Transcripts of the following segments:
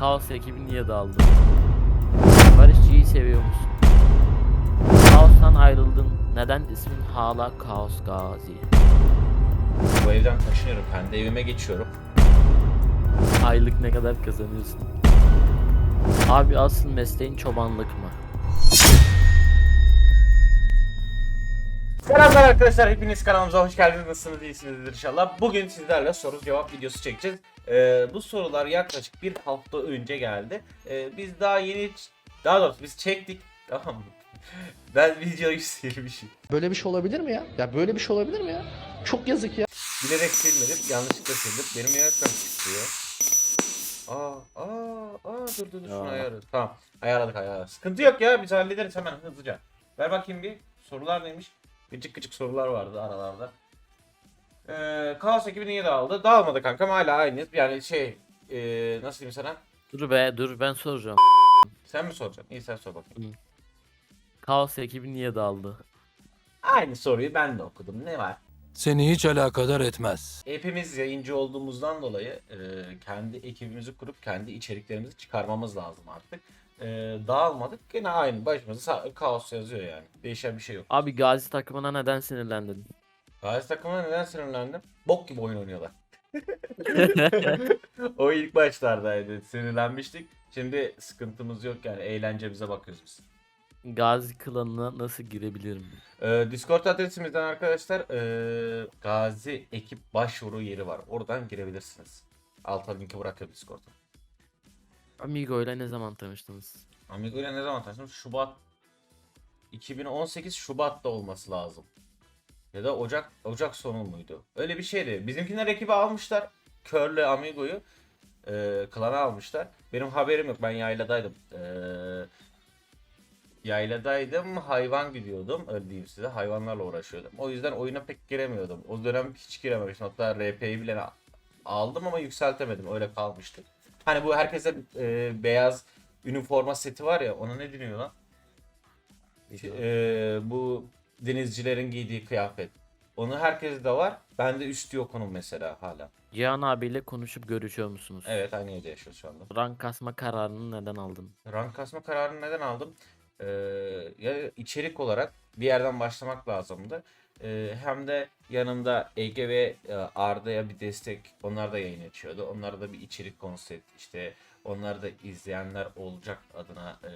Kaos ekibi niye dağıldı? Barışçı'yı seviyor musun? Kaos'tan ayrıldın. Neden ismin hala Kaos Gazi? Bu evden taşınıyorum. Kendi evime geçiyorum. Aylık ne kadar kazanıyorsun? Abi asıl mesleğin çobanlık mı? Selamlar arkadaşlar. Hepiniz kanalımıza hoş geldiniz. Nasılsınız? İyisinizdir inşallah. Bugün sizlerle soru cevap videosu çekeceğiz. Ee, bu sorular yaklaşık bir hafta önce geldi. Ee, biz daha yeni... Daha doğrusu biz çektik. Tamam mı? Ben videoyu silmişim. Böyle bir şey olabilir mi ya? Ya böyle bir şey olabilir mi ya? Çok yazık ya. Bilerek silmedim. Yanlışlıkla sildim. Benim yönetmen çıkıyor. Aa, aa, aa dur dur dur şunu ayarladık. Tamam. Ayarladık ayarladık. Sıkıntı yok ya biz hallederiz hemen hızlıca. Ver bakayım bir. Sorular neymiş? Gıcık gıcık sorular vardı aralarda. Ee, Kaos ekibi niye dağıldı? Dağılmadı kankam hala aynıyız. Yani şey ee, nasıl diyeyim sana? Dur be dur ben soracağım. Sen mi soracaksın? İyi sen sor bakayım. Kaos ekibi niye dağıldı? Aynı soruyu ben de okudum. Ne var? Seni hiç alakadar etmez. Hepimiz yayıncı olduğumuzdan dolayı e, kendi ekibimizi kurup kendi içeriklerimizi çıkarmamız lazım artık. E, dağılmadık gene aynı başımıza kaos yazıyor yani. Değişen bir şey yok. Abi Gazi takımına neden sinirlendin? Gazi takımına neden sinirlendim? Bok gibi oyun oynuyorlar. o ilk başlardaydı. Sinirlenmiştik. Şimdi sıkıntımız yok yani eğlencemize bakıyoruz biz. Gazi klanına nasıl girebilirim? Ee, Discord adresimizden arkadaşlar ee, Gazi ekip başvuru yeri var. Oradan girebilirsiniz. Alta linki bırakıyorum Discord'a. Amigo ile ne zaman tanıştınız? Amigo ile ne zaman tanıştım? Şubat 2018 Şubat'ta olması lazım. Ya da Ocak Ocak sonu muydu? Öyle bir şeydi. Bizimkiler ekibi almışlar. Körle Amigo'yu e, klana almışlar. Benim haberim yok. Ben yayladaydım. E, yayladaydım. Hayvan gidiyordum. Öyle diyeyim size. Hayvanlarla uğraşıyordum. O yüzden oyuna pek giremiyordum. O dönem hiç girememiştim. Hatta RP'yi bile aldım ama yükseltemedim. Öyle kalmıştı. Hani bu herkese e, beyaz üniforma seti var ya ona ne deniyor lan? Ee, bu denizcilerin giydiği kıyafet. Onu herkes de var. Bende üstü yok onun mesela hala. Cihan abiyle konuşup görüşüyor musunuz? Evet aynı evde yaşıyoruz şu anda. Rank kasma kararını neden aldın? Rank kasma kararını neden aldım? Ee, ya içerik olarak bir yerden başlamak lazımdı. Ee, hem de yanımda Ege ve e, Arda'ya bir destek. Onlar da yayın açıyordu. Onlara da bir içerik konsept işte onları da izleyenler olacak adına e,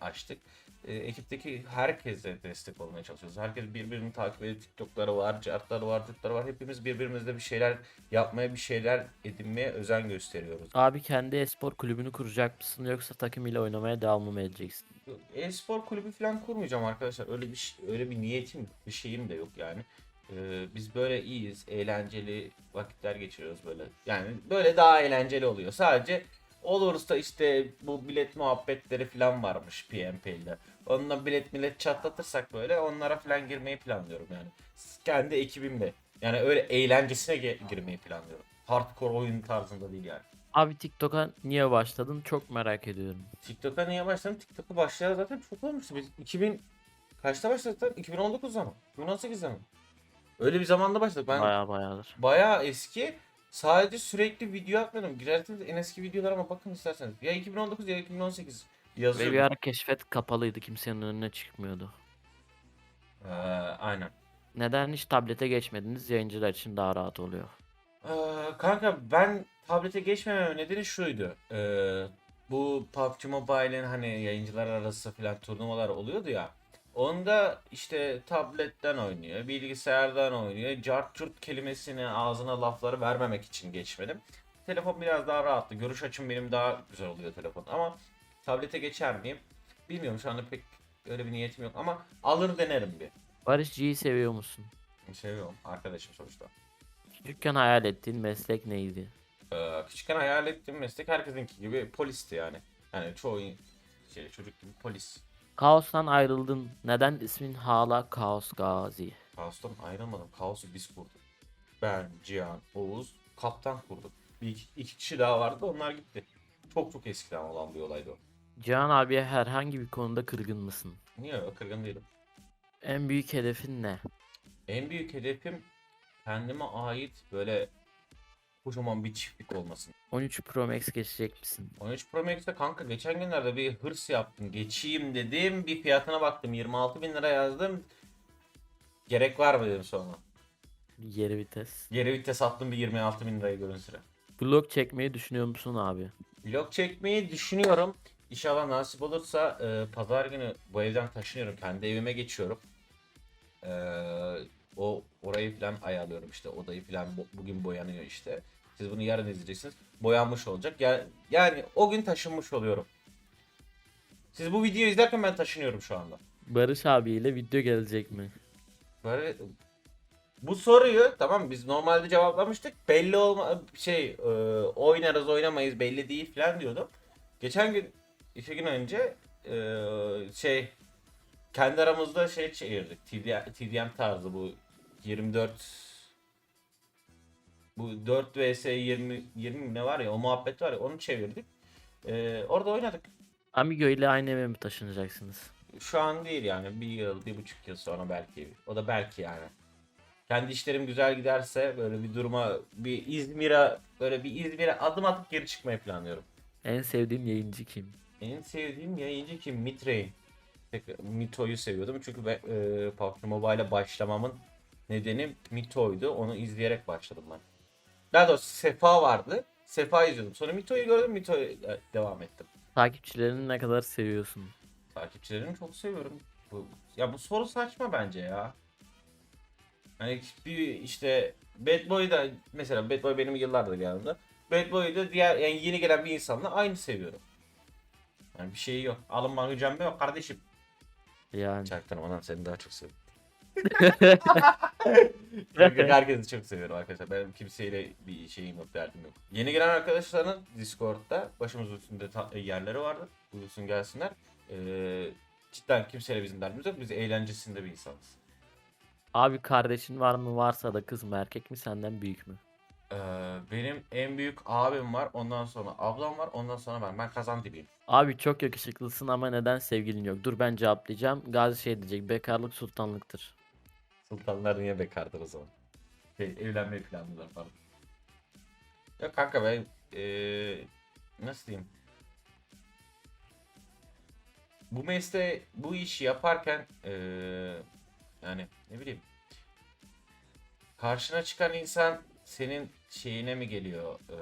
açtık. E, ekipteki herkese destek olmaya çalışıyoruz. Herkes birbirini takip ediyor. TikTok'ları var, cartları var, cırtları var. Hepimiz birbirimizle bir şeyler yapmaya, bir şeyler edinmeye özen gösteriyoruz. Abi kendi espor kulübünü kuracak mısın yoksa takım ile oynamaya devam mı edeceksin? E-spor kulübü falan kurmayacağım arkadaşlar. Öyle bir öyle bir niyetim, bir şeyim de yok yani. Ee, biz böyle iyiyiz, eğlenceli vakitler geçiriyoruz böyle. Yani böyle daha eğlenceli oluyor. Sadece olursa işte bu bilet muhabbetleri falan varmış PMP'de. Onunla bilet millet çatlatırsak böyle onlara falan girmeyi planlıyorum yani. Kendi ekibimle. Yani öyle eğlencesine ge- girmeyi planlıyorum. Hardcore oyun tarzında değil yani. Abi TikTok'a niye başladın çok merak ediyorum. TikTok'a niye başladım? TikTok'a başlayalı zaten çok olmuştu. Biz 2000 kaçta başladık lan? 2019'da mı? 2018'de mi? Öyle bir zamanda başladık. Ben Baya bayadır. bayağı eski. Sadece sürekli video atmıyordum. Girerseniz en eski videolarıma bakın isterseniz. Ya 2019 ya 2018 Ve yazıyor. bir ara keşfet kapalıydı kimsenin önüne çıkmıyordu. Ee, aynen. Neden hiç tablete geçmediniz? Yayıncılar için daha rahat oluyor. Ee, kanka ben tablete geçmememin nedeni şuydu. Ee, bu PUBG Mobile'in hani yayıncılar arası falan turnuvalar oluyordu ya. Onda işte tabletten oynuyor, bilgisayardan oynuyor. Cart curt kelimesini ağzına lafları vermemek için geçmedim. Telefon biraz daha rahattı. Görüş açım benim daha güzel oluyor telefon. Ama tablete geçer miyim? Bilmiyorum şu anda pek öyle bir niyetim yok ama alır denerim bir. Barış G'yi seviyor musun? Seviyorum arkadaşım sonuçta. Küçükken hayal ettiğin meslek neydi? Ee, küçükken hayal ettiğim meslek herkesinki gibi polisti yani. Yani çoğu şey, çocuk gibi polis. Kaos'tan ayrıldın. Neden ismin hala Kaos Gazi? Kaos'tan ayrılmadım. Kaos'u biz kurduk. Ben, Cihan, Oğuz, kaptan kurduk. Bir iki, iki kişi daha vardı onlar gitti. Çok çok eskiden olan bir olaydı o. Cihan abiye herhangi bir konuda kırgın mısın? Niye öyle kırgın değilim. En büyük hedefin ne? En büyük hedefim kendime ait böyle kocaman bir çiftlik olmasın. 13 Pro Max geçecek misin? 13 Pro Max'te kanka geçen günlerde bir hırs yaptım. Geçeyim dedim. Bir fiyatına baktım. 26 bin lira yazdım. Gerek var mı dedim sonra. Geri vites. Geri vites attım bir 26 bin liraya görün sıra. Vlog çekmeyi düşünüyor musun abi? Vlog çekmeyi düşünüyorum. İnşallah nasip olursa e, pazar günü bu evden taşınıyorum. Kendi evime geçiyorum. E, o orayı falan ayarlıyorum işte. Odayı falan bu- bugün boyanıyor işte. Siz bunu yarın izleyeceksiniz. Boyanmış olacak. Yani, yani o gün taşınmış oluyorum. Siz bu videoyu izlerken ben taşınıyorum şu anda. Barış abiyle video gelecek mi? Böyle bu soruyu tamam biz normalde cevaplamıştık. Belli olma şey e, oynarız oynamayız belli değil falan diyordum. Geçen gün iki gün önce e, şey kendi aramızda şey çevirdik. TDM, TDM tarzı bu 24 bu 4 vs 20 20 ne var ya o muhabbet var ya onu çevirdik. E, orada oynadık. Amigo ile aynı eve mi taşınacaksınız? Şu an değil yani bir yıl, bir buçuk yıl sonra belki. O da belki yani. Kendi işlerim güzel giderse böyle bir duruma, bir İzmir'e, böyle bir İzmir'e adım atıp geri çıkmayı planlıyorum. En sevdiğin yayıncı kim? En sevdiğim yayıncı kim? Mitrain. Mito'yu seviyordum çünkü ben, e, PUBG Mobile'e başlamamın nedeni Mito'ydu. Onu izleyerek başladım ben. Daha doğrusu Sefa vardı. Sefa izliyordum. Sonra Mito'yu gördüm, Mito'ya devam ettim. Takipçilerini ne kadar seviyorsun? Takipçilerimi çok seviyorum. Bu, ya bu soru saçma bence ya. Hani bir işte Bad Boy da mesela Bad Boy benim yıllardır yanımda. Bad Boy'u da diğer yani yeni gelen bir insanla aynı seviyorum. Yani bir şey yok. Alınma hücambe yok kardeşim. Yani. Çaktırmadan seni daha çok seviyorum. Herkesi çok seviyorum arkadaşlar. Benim kimseyle bir şeyim yok, derdim yok. Yeni gelen arkadaşların Discord'da başımız üstünde ta- yerleri vardır. Buyursun gelsinler. Ee, cidden kimseyle bizim derdimiz yok. Biz eğlencesinde bir insanız. Abi kardeşin var mı? Varsa da kız mı erkek mi senden büyük mü? Ee, benim en büyük abim var. Ondan sonra ablam var. Ondan sonra ben. Ben kazan dibiyim. Abi çok yakışıklısın ama neden sevgilin yok? Dur ben cevaplayacağım. Gazi şey diyecek. Bekarlık sultanlıktır. Sultanlar niye bekardır o zaman? Şey, evlenmeyi planlılar falan. Ya kanka ben ee, nasıl diyeyim? Bu mesleği, bu işi yaparken ee, yani ne bileyim karşına çıkan insan senin şeyine mi geliyor, ee,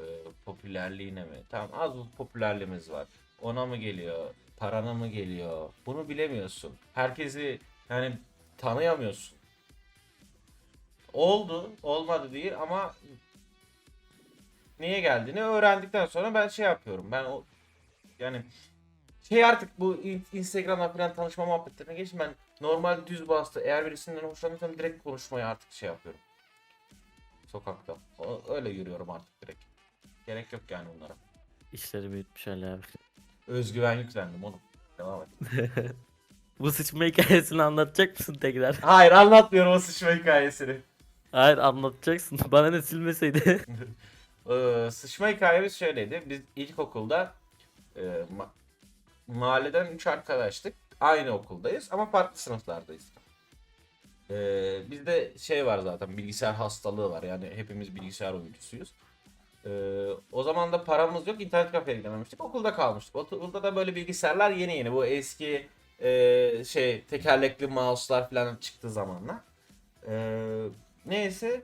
popülerliğine mi? Tamam az bir popülerliğimiz var. Ona mı geliyor, parana mı geliyor? Bunu bilemiyorsun. Herkesi yani tanıyamıyorsun. Oldu, olmadı değil ama niye geldiğini öğrendikten sonra ben şey yapıyorum. Ben o yani şey artık bu in- Instagram'dan falan tanışma muhabbetlerine geçtim. Ben normal düz bastı. Eğer birisinden hoşlanıyorsam direkt konuşmaya artık şey yapıyorum. Sokakta. O- öyle yürüyorum artık direkt. Gerek yok yani bunlara. İşleri büyütmüş Ali abi. Özgüven yüklendim oğlum. Devam et. Bu sıçma hikayesini anlatacak mısın tekrar? Hayır anlatmıyorum o sıçma hikayesini. Hayır anlatacaksın. Bana ne silmeseydi. Ee, sıçma hikayemiz şöyleydi. Biz ilkokulda e, ma- mahalleden 3 arkadaştık. Aynı okuldayız ama farklı sınıflardayız. Ee, bizde şey var zaten bilgisayar hastalığı var. Yani hepimiz bilgisayar oyuncusuyuz. Ee, o zaman da paramız yok. internet kafeye gidememiştik. Okulda kalmıştık. Okulda da böyle bilgisayarlar yeni yeni. Bu eski e, şey tekerlekli mouse'lar falan çıktığı zamanlar. Ee, neyse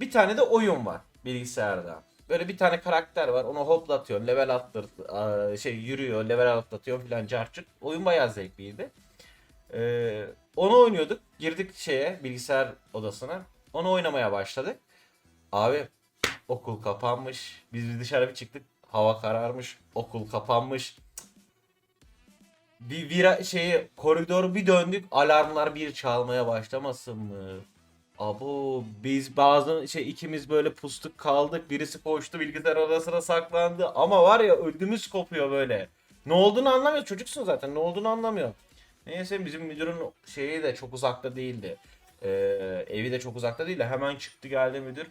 bir tane de oyun var bilgisayarda. Böyle bir tane karakter var. Onu hoplatıyorsun. Level aa, şey yürüyor. Level atlatıyor filan carçık. Oyun bayağı zevkliydi. Ee, onu oynuyorduk. Girdik şeye bilgisayar odasına. Onu oynamaya başladık. Abi okul kapanmış. Biz dışarı bir çıktık. Hava kararmış. Okul kapanmış. Bir vira şeyi koridoru bir döndük. Alarmlar bir çalmaya başlamasın mı? Abo biz bazı şey ikimiz böyle pustuk kaldık. Birisi koştu bilgisayar odasına saklandı. Ama var ya ödümüz kopuyor böyle. Ne olduğunu anlamıyor. Çocuksun zaten. Ne olduğunu anlamıyor. Neyse bizim müdürün şeyi de çok uzakta değildi. Ee, evi de çok uzakta değil de hemen çıktı geldi müdür.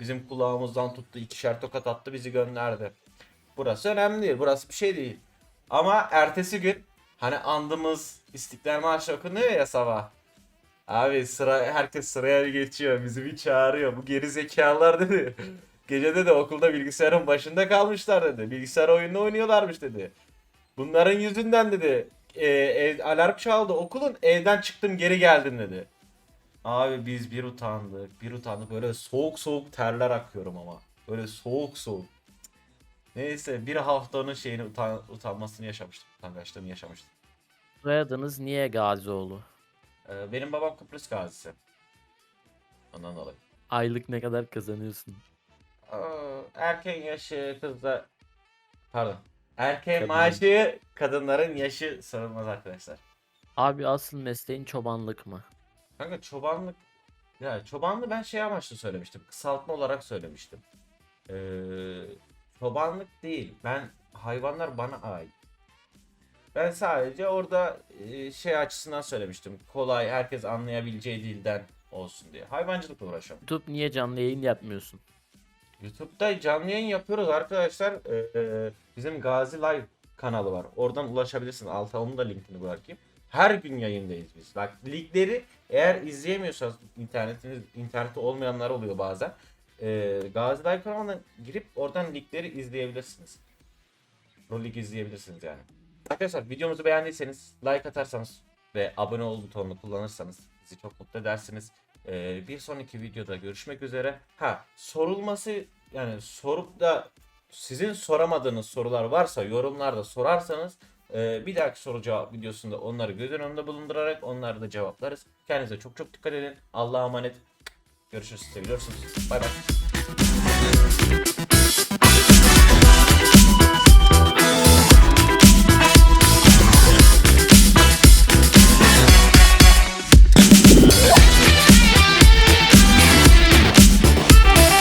Bizim kulağımızdan tuttu. ikişer tokat attı bizi gönderdi. Burası önemli değil. Burası bir şey değil. Ama ertesi gün hani andımız İstiklal Marşı okunuyor ya sabah. Abi sıra herkes sıraya geçiyor. Bizi bir çağırıyor. Bu geri zekalılar dedi. Gecede de okulda bilgisayarın başında kalmışlar dedi. Bilgisayar oyununu oynuyorlarmış dedi. Bunların yüzünden dedi. E, ev- alarm çaldı okulun evden çıktım geri geldim dedi. Abi biz bir utandık bir utandık böyle soğuk soğuk terler akıyorum ama. Böyle soğuk soğuk. Neyse bir haftanın şeyini utan, utanmasını yaşamıştım. Utangaçlığını yaşamıştım. Soyadınız niye Gazioğlu? Ee, benim babam Kıbrıs gazisi. Ondan dolayı. Aylık ne kadar kazanıyorsun? Aa, erken yaşı kızda pardon. Erken Kadın. maaşı kadınların yaşı sorulmaz arkadaşlar. Abi asıl mesleğin çobanlık mı? Kanka çobanlık ya çobanlığı ben şey amaçlı söylemiştim. Kısaltma olarak söylemiştim. Ee, çobanlık değil. Ben hayvanlar bana ait. Ben sadece orada e, şey açısından söylemiştim. Kolay herkes anlayabileceği dilden olsun diye. Hayvancılıkla uğraşıyorum. YouTube niye canlı yayın yapmıyorsun? YouTube'da canlı yayın yapıyoruz arkadaşlar. Ee, e, bizim Gazi Live kanalı var. Oradan ulaşabilirsiniz. Alta onun da linkini bırakayım. Her gün yayındayız biz. Bak ligleri eğer izleyemiyorsanız internetiniz internette olmayanlar oluyor bazen. Ee, Gazi Live kanalına girip oradan ligleri izleyebilirsiniz. Pro Lig izleyebilirsiniz yani. Arkadaşlar videomuzu beğendiyseniz like atarsanız ve abone ol butonunu kullanırsanız bizi çok mutlu edersiniz. Ee, bir sonraki videoda görüşmek üzere. Ha sorulması yani sorup da sizin soramadığınız sorular varsa yorumlarda sorarsanız e, bir dahaki soru cevap videosunda onları göz önünde bulundurarak onları da cevaplarız. Kendinize çok çok dikkat edin. Allah'a emanet. Görüşürüz. Seviyorsunuz. Bay bay.